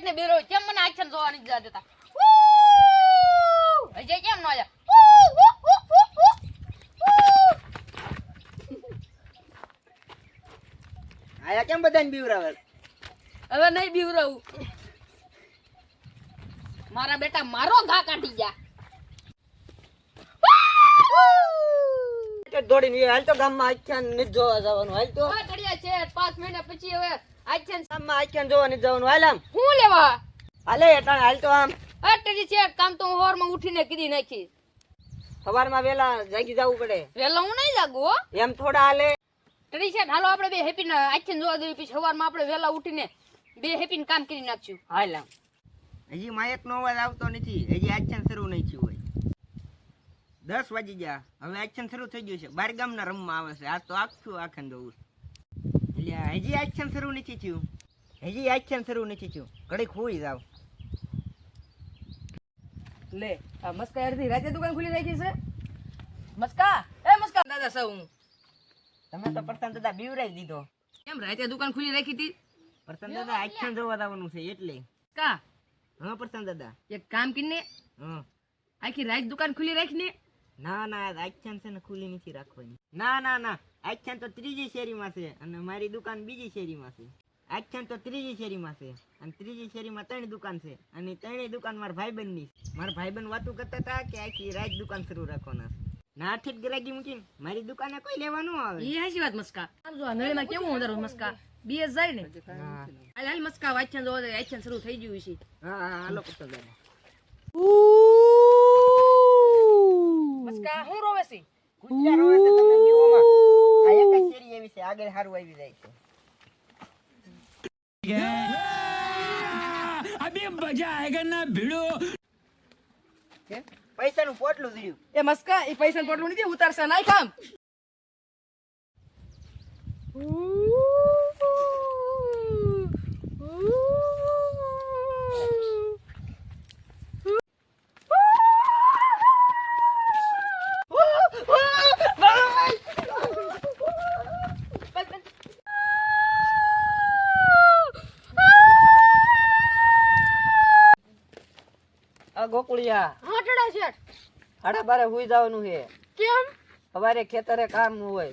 શેઠ ને બેરો કેમ મને આક્ષન જોવા નથી જવા દેતા! અજય કેમ ન આયા! આયા કેમ બધાને બીવરાવે? હવે નહીં બીવરાવું. મારા બેટા મારો ઘા કાઢી ગયા. દોડીને હાલ તો ગામમાં આખ્યાન નથી જોવા જવાનું હાલ તો છે પાંચ મહિના પછી હવે આખ્યાન જવાનું હાલ હું લેવા? હાલે હેઠળ હાલ તો આમ. અટરી છે કામ તો હું હોરમાં ઉઠીને કીધી નાખી. સવારમાં વેલા જાગી જવું પડે. વેલા હું નહીં જાગું હો? એમ થોડા હાલે. ટરી છે હાલો આપણે બે હેપી ના આખી જોવા દેવી પછી સવારમાં આપણે વેલા ઉઠીને બે હેપી કામ કરી નાખશું. હાલ આમ. હજી માયક નો અવાજ આવતો નથી. હજી આખ્યાન શરૂ નહીં થયું હોય. દસ વાગી ગયા. હવે આખ્યાન શરૂ થઈ ગયું છે. બાર ગામના રમવા આવે છે. આજ તો આખું આખ્યાન જોવું છે. એટલે હજી આખ્યાન શરૂ નથી થયું. હજી આખ્યાન શરૂ નથી થયું. ઘડીક હોઈ જાવ. લે આ મસ્કા યારથી રાતે દુકાન ખુલી રાખી છે? મસ્કા? એ મસ્કા! દાદા સૌ હું. તમે તો પ્રથમ દાદા બીવરાઈ દીધો. કેમ રાતે દુકાન ખુલી રાખી હતી? પ્રથમ દાદા આખ્યાન જોવા આવવાનું છે એટલે. કા? હા પ્રથમ દાદા. એક કામ કરીને હા. આખી રાત દુકાન ખુલી રાખીને ના ના આખ્યાન છે ને ખુલ્લી નથી રાખવાની. ના ના ના આખ્યાન તો ત્રીજી શેરીમાં છે અને મારી દુકાન બીજી શેરીમાં છે. આખ્યાન તો ત્રીજી શેરીમાં છે અને ત્રીજી શેરીમાં ત્રણ દુકાન છે અને ત્રણેય દુકાન મારા ભાઈબંધની છે. મારા ભાઈબંધ વાતું કરતા હતા કે આખી રાત દુકાન શરૂ રાખવાના છે. ના ઠીક ગરાગી મૂકીને મારી દુકાને કોઈ લેવાનું આવે. એ હાચી વાત મસ્કા. આમ જો નળીમાં કેવું અંદર મસ્કા? બીએસ જાય ને. હાલ હાલ મસ્કા વાંચ્યા જોવા દે વાંચન શરૂ થઈ ગયું છે. હા હા હાલો કરતો દાદા મસ્કા હું રોવે કુતરા રોવે છે તમે બીવોમાં આ એક જ શેરી એવી છે આગળ સારું આવી જાય છે. કેમ? પૈસાનું પોટલું થયું એ મસ્કા એ પૈસા પોટલું નથી ઉતારશે નાય કામ આ ગોકુળિયા. હટડા છે હાડા બારે હુઈ જવાનું છે. કેમ? સવારે ખેતરે કામ હોય.